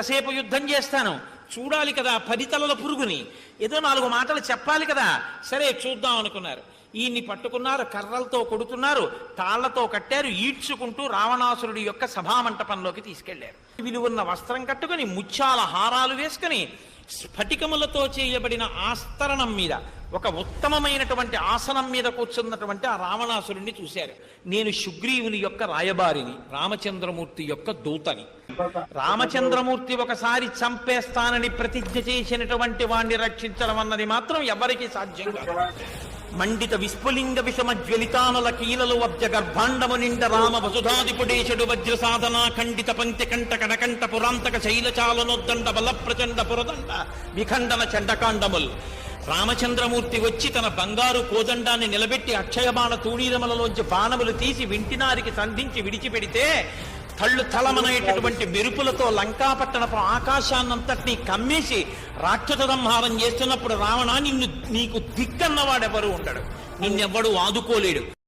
కాసేపు యుద్ధం చేస్తాను. చూడాలి కదా పదితలల పురుగుని. ఏదో నాలుగు మాటలు చెప్పాలి కదా. సరే చూద్దాం అనుకున్నారు. ఈయన్ని పట్టుకున్నారు కర్రలతో కొడుతున్నారు తాళ్ళతో కట్టారు ఈడ్చుకుంటూ రావణాసురుడి యొక్క సభామంటపంలోకి తీసుకెళ్ళారు. విలువన్న వస్త్రం కట్టుకుని ముత్యాల హారాలు వేసుకుని స్ఫటికములతో చేయబడిన ఆస్తరణం మీద ఒక ఉత్తమమైనటువంటి ఆసనం మీద కూర్చున్నటువంటి ఆ రావణాసురుణ్ణి చూశారు. నేను సుగ్రీవుని యొక్క రాయబారిని రామచంద్రమూర్తి యొక్క దూతని. రామచంద్రమూర్తి ఒకసారి చంపేస్తానని ప్రతిజ్ఞ చేసినటువంటి వాణ్ణి రక్షించడం అన్నది మాత్రం ఎవరికీ సాధ్యం కాదు. మండిత విస్ఫులింగ విషమ జ్వలితానల కీలలు వబ్జ గర్భాండము నిండ రామ వసుధాదిపుడేశుడు వజ్ర సాధన ఖండిత పంక్తి కంట కనకంట పురాంతక శైలచాలనొద్దండ బల ప్రచండ పురదండ విఖండన చండకాండముల్. రామచంద్రమూర్తి వచ్చి తన బంగారు కోదండాన్ని నిలబెట్టి అక్షయబాణ తూణీరమలలోంచి బాణములు తీసి వింటినారికి సంధించి విడిచిపెడితే తళ్ళు తలమనేటటువంటి మెరుపులతో లంకాపట్టణపు ఆకాశాన్నంతటినీ కమ్మేసి రాక్షస సంహారం చేస్తున్నప్పుడు రావణ నిన్ను నీకు దిక్కన్నవాడెవరు ఉండడు. నిన్నెవ్వడు ఆదుకోలేడు.